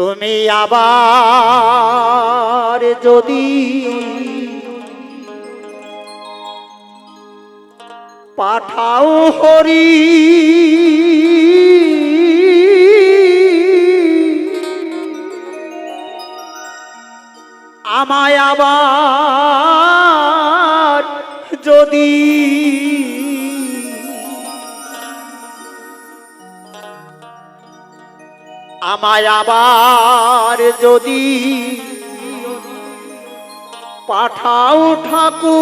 তুমি আবার যদি পাঠাও হরি আমায় আবার যদি আমায় আবার যদি পাঠাও ঠাকুর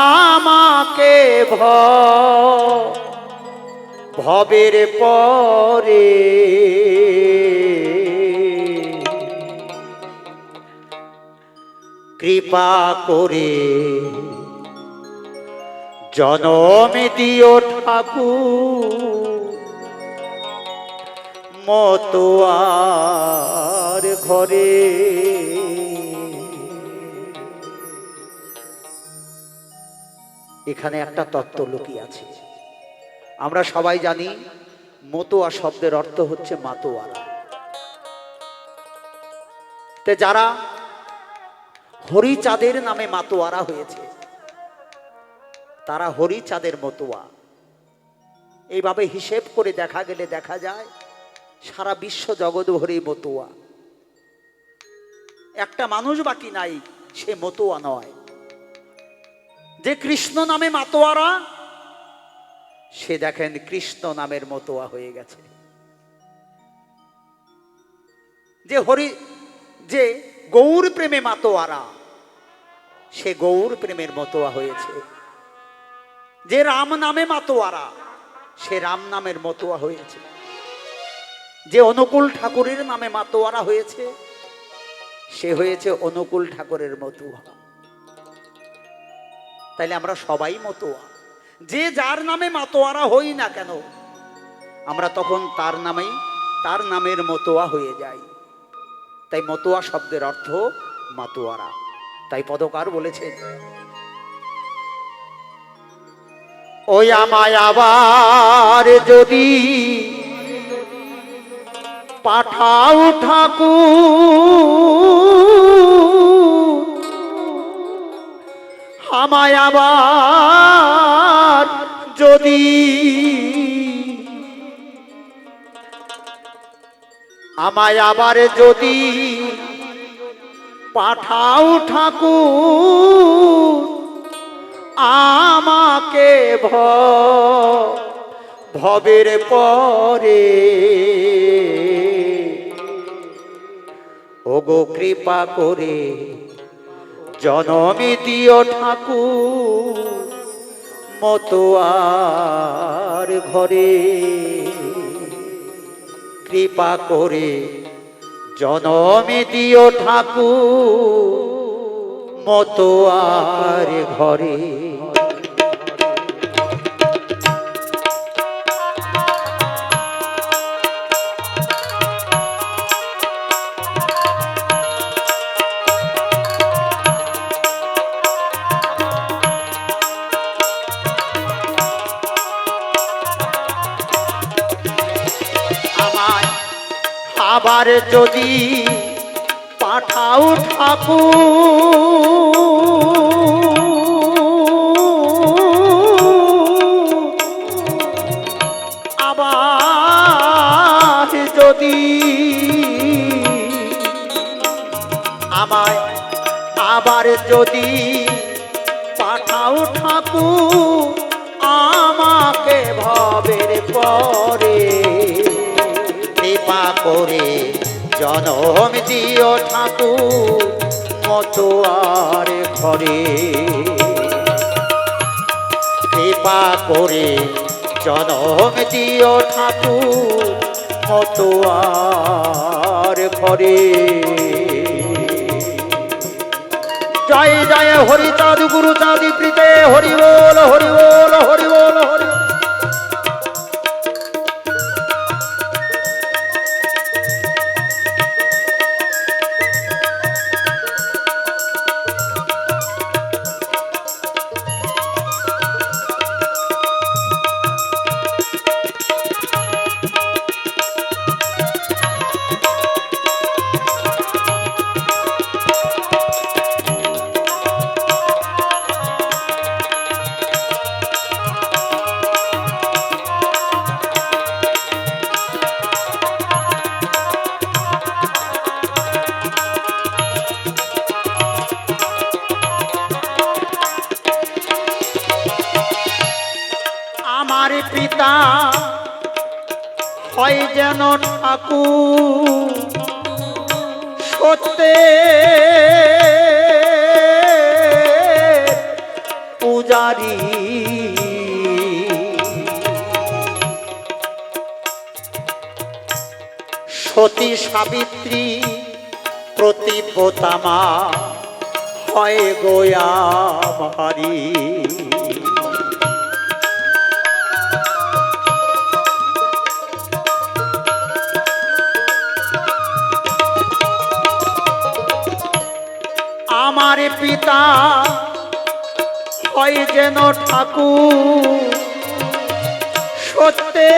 আমাকে ভবের পরে কৃপা করে জনম দিও ঠাকুর। ঘরে এখানে একটা তত্ত্ব লুকিয়ে আছে। আমরা সবাই জানি মতোয়া শব্দের অর্থ হচ্ছে মাতোয়ারা। তে যারা হরিচাঁদের নামে মাতোয়ারা হয়েছে তারা হরিচাঁদের মতোয়া। এইভাবে হিসেব করে দেখা গেলে দেখা যায়, সারা বিশ্ব জগৎ ভরে মতোয়া। একটা মানুষ বাকি নাই, সে মতোয়া নয়। যে কৃষ্ণ নামে মাতোয়ারা, সে দেখেন কৃষ্ণ নামের মতোয়া হয়ে গেছে। যে হরি, যে গৌর প্রেমে মাতোয়ারা, সে গৌর প্রেমের মতোয়া হয়েছে। যে রাম নামে মাতোয়ারা, সে রাম নামের মতোয়া হয়েছে। যে অনুকূল ঠাকুরের নামে মাতোয়ারা হয়েছে, সে হয়েছে অনুকূল ঠাকুরের মতুয়া। তাইলে আমরা সবাই মতোয়া। যে যার নামে মাতোয়ারা হই না কেন, আমরা তখন তার নামেই, তার নামের মতোয়া হয়ে যাই। তাই মতোয়া শব্দের অর্থ মাতোয়ারা। তাই পদকার বলেছেন ওই আমায় আবার যদি পাঠাও ঠাকুর আমায় আবার যদি আমায় আবার যদি পাঠাও ঠাকুর আমাকে ভবের পরে। ওগো কৃপা করে জনমে দিও ঠাকুর মতোয়ার ঘরে। কৃপা করে জনমে দিও ঠাকুর মতোয়ার ঘরে। যদি পাঠাও ঠাকুর। আবার যদি আমায় আবার যদি জনম দিও ঠাকুর মতোয়ার ঘরে। কৃপা করে জনম দিও ঠাকুর মতোয়ার ঘরে। জয় জয় হরিচাঁদ গুরুচাঁদ প্রীতে হরি বল হরি বল হরি বল, হরি আমার পিতা হয় যেন ঠাকুর। সত্যে পূজারি। সতী সাবিত্রী প্রতিপতামা হয় গোয়া ভারী হয় যেন ঠাকুর সত্যে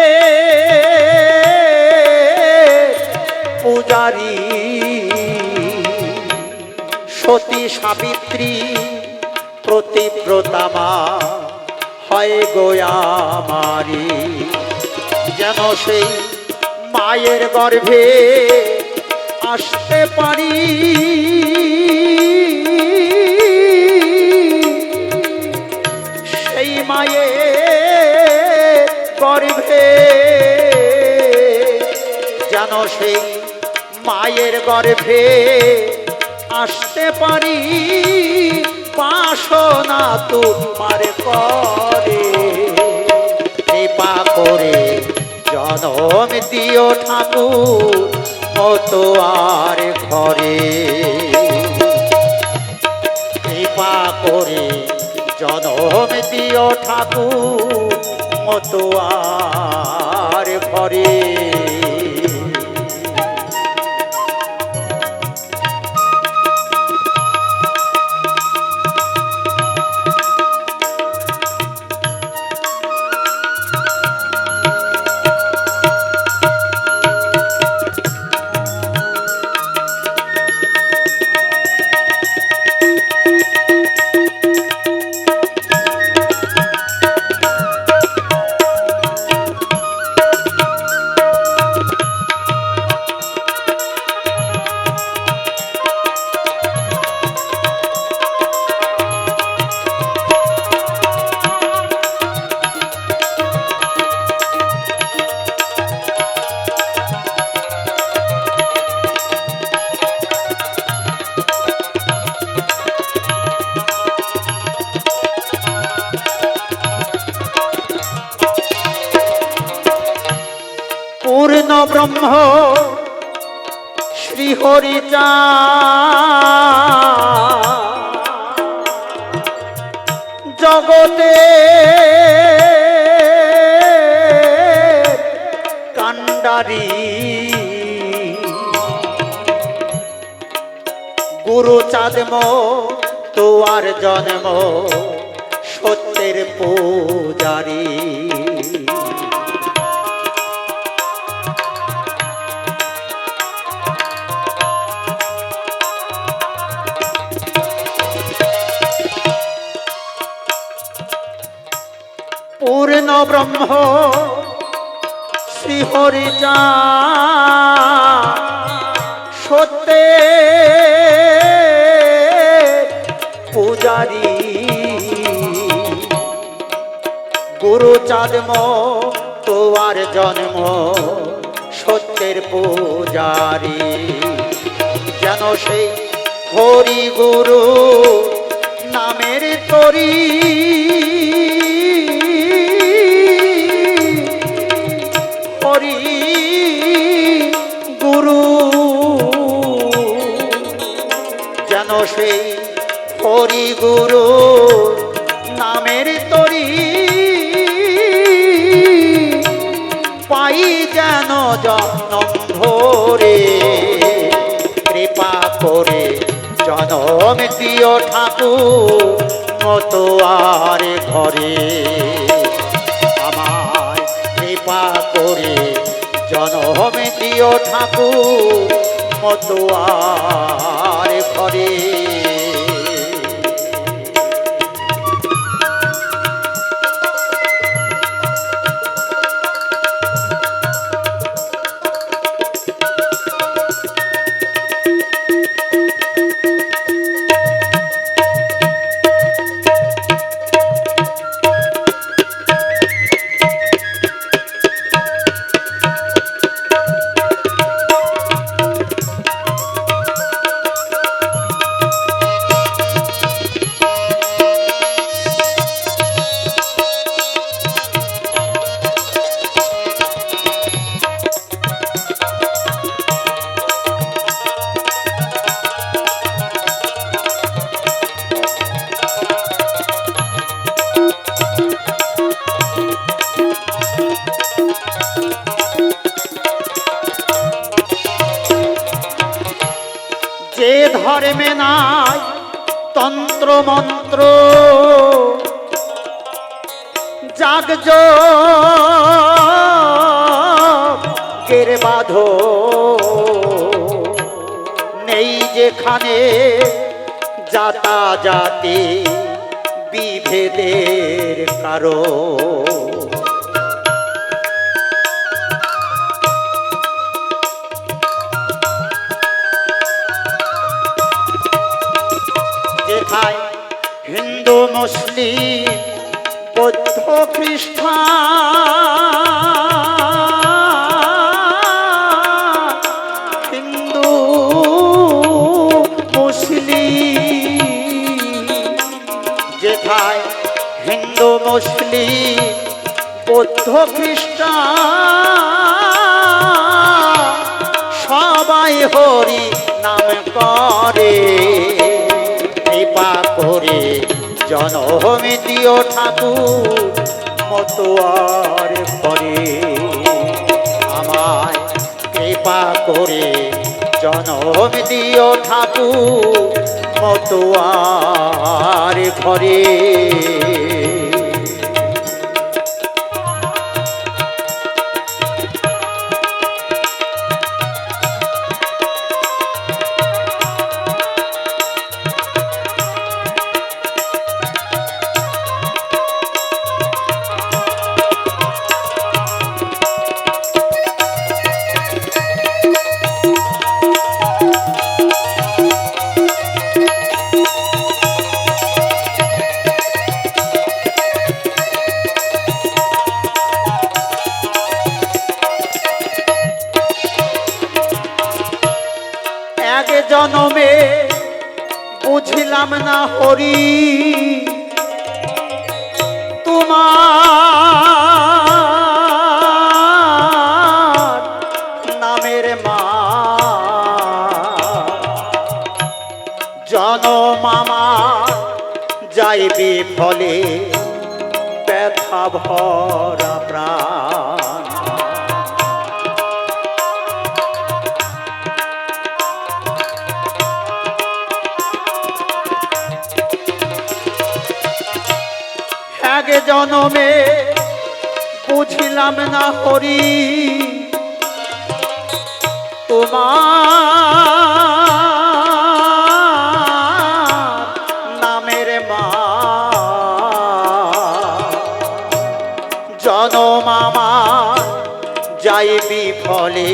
পূজারি। সতী সাবিত্রী প্রতিব্রতামা হয় গোয়া মারি যেন সেই মায়ের গর্ভে আসতে পারি। গর্ভে যেন সেই মায়ের গর্ভে আসতে পারি, বাসনা তোমার করে। কৃপা করে জনম দিও ঠাকুর মতো আর ঘরে। কৃপা করে জনম দিও ঠাকুর মতো আর ঘরে। ব্রহ্ম শ্রীহরিচা জগতে কান্ডারি গুরু চাঁদম তোয়ার জন্ম সত্যের পূজারী। পূর্ণ ব্রহ্ম শ্রীহরিজা সত্যে পূজারি। গুরু চাঁদম তোয়ার জন্ম, সত্যের পূজারি। যেন সেই হরি গুরু নামের তরি হরি গুরু, নামের তরি। পাই যেন জন্ম ভরে কৃপা করে জনম ঠাকুর মতো আর ঘরে। আমায় কৃপা করে জনম ঠাকুর মতো আর ঘরে। কের বাধ। নেই যেখানে যাতা জাতি বিভেদের কারও। যেথায় হিন্দু মুসলিম খ্রিস্টান। হিন্দু মুসলিম। যেথায় হিন্দু মুসলিম বৌদ্ধ খ্রিস্টান। সবাই হরি নাম করে। জনমিতিও ঠাকুর মতোয়ার পরে আমায় কৃপা করে জনমিতিও ঠাকুর মতোয়ার ঘরে জনমামা যাইবে ফলে ব্যথা ভরা প্রাণ। এক জনমে বুঝিলাম না হরি তোমার যাইবি ফলে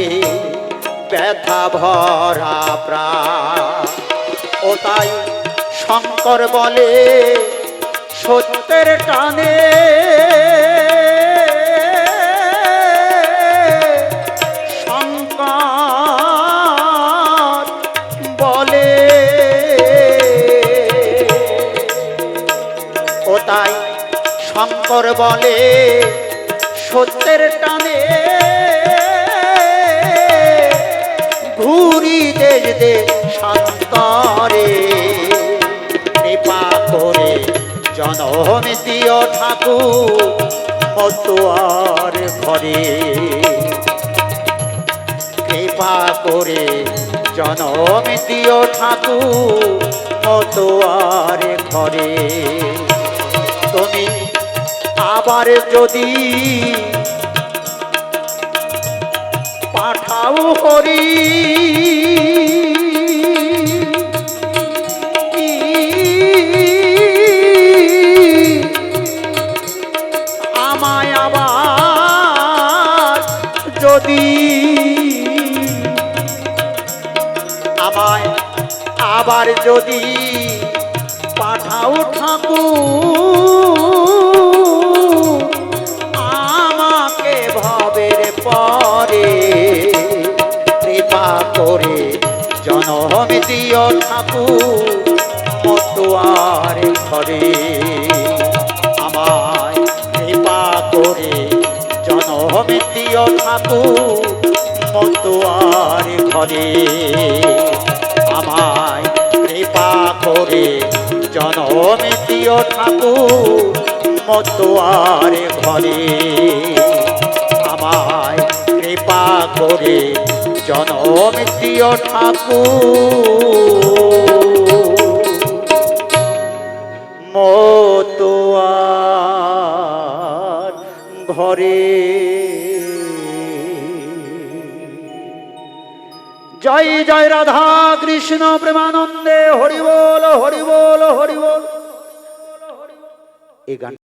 ব্যথা ভরা প্রাণ। ও তাই শঙ্কর বলে, সত্যের টানে শঙ্কর বলে, সত্যের টানে দেশ দে শান্তরে কৃপা করে জনম দিও ঠাকুর মতুয়ার ঘরে। কৃপা করে জনম দিও ঠাকুর মতুয়ার ঘরে। তুমি আবার যদি হরি আমায় আবার যদি আমায় আবার যদি পাঠাও ঠাকুর দিও ঠাকুর মতুয়ার ঘরে। আমায় কৃপা করে জনম দিও ঠাকুর মতুয়ার ঘরে। আমায় কৃপা করে জনম দিও ঠাকুর মতুয়ার ঘরে। আমায় করে জনম দিও ঠাকুর। ঘরে জয় জয় রাধা কৃষ্ণ প্রেমানন্দে, হরি বল হরি বল হরি বল। এই গান